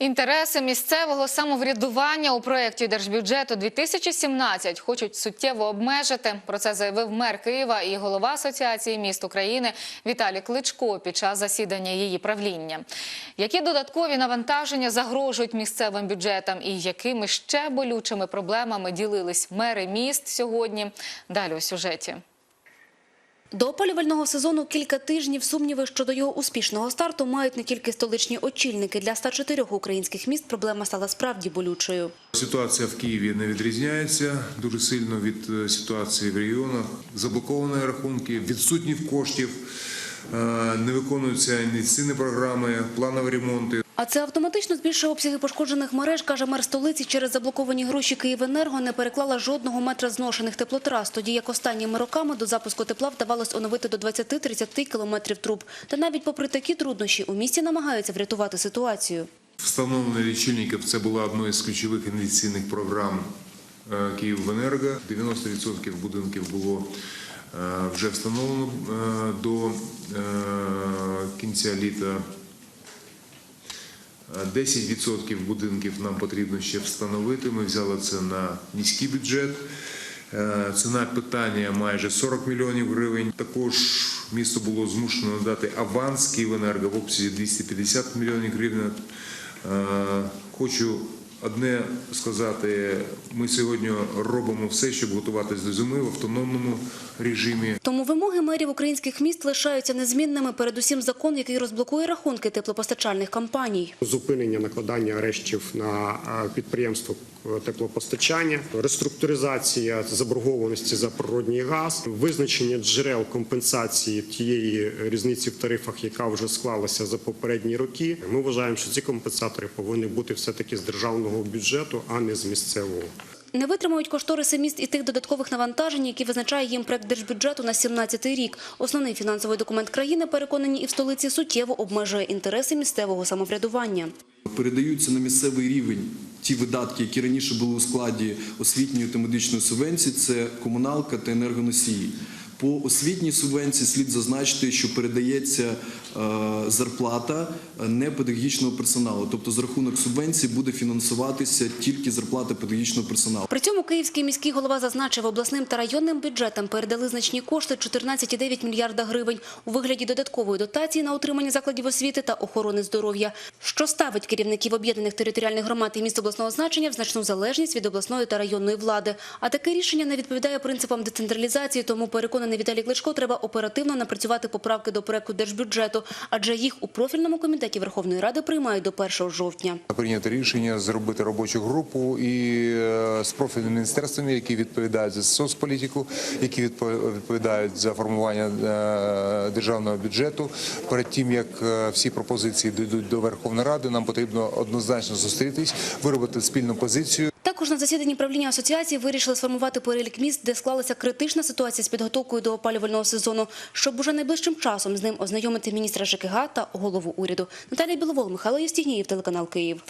Інтереси місцевого самоврядування у проєкті держбюджету 2017 хочуть суттєво обмежити. Про це заявив мер Києва і голова Асоціації міст України Віталій Кличко під час засідання її правління. Які додаткові навантаження загрожують місцевим бюджетам і якими ще болючими проблемами ділились мери міст сьогодні? Далі у сюжеті. До опалювального сезону кілька тижнів сумніви щодо його успішного старту мають не тільки столичні очільники. Для 104 українських міст проблема стала справді болючою. Ситуація в Києві не відрізняється дуже сильно від е, ситуації в регіонах. Заблоковані рахунки, відсутні коштів, е, не виконуються інвестиційні програми, планові ремонти. А це автоматично збільшує обсяги пошкоджених мереж, каже мер столиці. Через заблоковані гроші Київенерго не переклала жодного метра зношених теплотрас, тоді як останніми роками до запуску тепла вдавалось оновити до 20-30 кілометрів труб. Та навіть попри такі труднощі у місті намагаються врятувати ситуацію. Встановлення лічильників це була одна з ключових інвестиційних програм е, Київенерго. 90% будинків було е, вже встановлено е, до кінця літа. Е, 10% будинків нам потрібно ще встановити. Ми взяли це на міський бюджет. Е, Ціна питання майже 40 мільйонів гривень. Також місто було змушено надати аванс Київенерго в обсязі 250 мільйонів гривень. Е, Хочу одне сказати: ми сьогодні робимо все, щоб готуватись до зими в автономному режимі. Тому вимоги мерів українських міст лишаються незмінними. Передусім закон, який розблокує рахунки теплопостачальних компаній. зупинення накладання арештів на е, підприємство теплопостачання, реструктуризація заборгованості за природній газ, визначення джерел компенсації тієї різниці в тарифах, яка вже склалася за попередні роки. Ми вважаємо, що ці компенсатори повинні бути все таки з державного бюджету, а не з місцевого. Не витримають кошториси міст і тих додаткових навантажень, які визначає їм проект держбюджету на 17-й рік. Основний фінансовий документ країни, переконані і в столиці, суттєво обмежує інтереси місцевого самоврядування. Передаються на місцевий рівень ті видатки, які раніше були у складі освітньої та медичної субвенції, це комуналка та енергоносії. По освітній субвенції слід зазначити, що передається е, зарплата непедагогічного персоналу, тобто за рахунок субвенції буде фінансуватися тільки зарплата педагогічного персоналу. При цьому київський міський голова зазначив, обласним та районним бюджетам передали значні кошти 14,9 мільярда гривень у вигляді додаткової дотації на утримання закладів освіти та охорони здоров'я, що ставить керівників об'єднаних територіальних громад і міст обласного значення в значну залежність від обласної та районної влади. А таке рішення не відповідає принципам децентралізації, тому переконаний Віталій Кличко, треба оперативно напрацювати поправки до проекту держбюджету, адже їх у профільному комітеті Верховної Ради приймають до 1 жовтня. Прийнято рішення зробити робочу групу і е, з профільними міністерствами, які відповідають за соцполітику, які відпо- відповідають за формування е, державного бюджету. Перед тим як е, всі пропозиції дійдуть до Верховної Ради, нам потрібно однозначно зустрітись, виробити спільну позицію. Також на засіданні правління асоціації вирішили сформувати перелік міст, де склалася критична ситуація з підготовкою до опалювального сезону, щоб уже найближчим часом з ним ознайомити міністра ЖКГ та голову уряду. Наталія Біловол, Михайло Євстігнієв, телеканал Київ.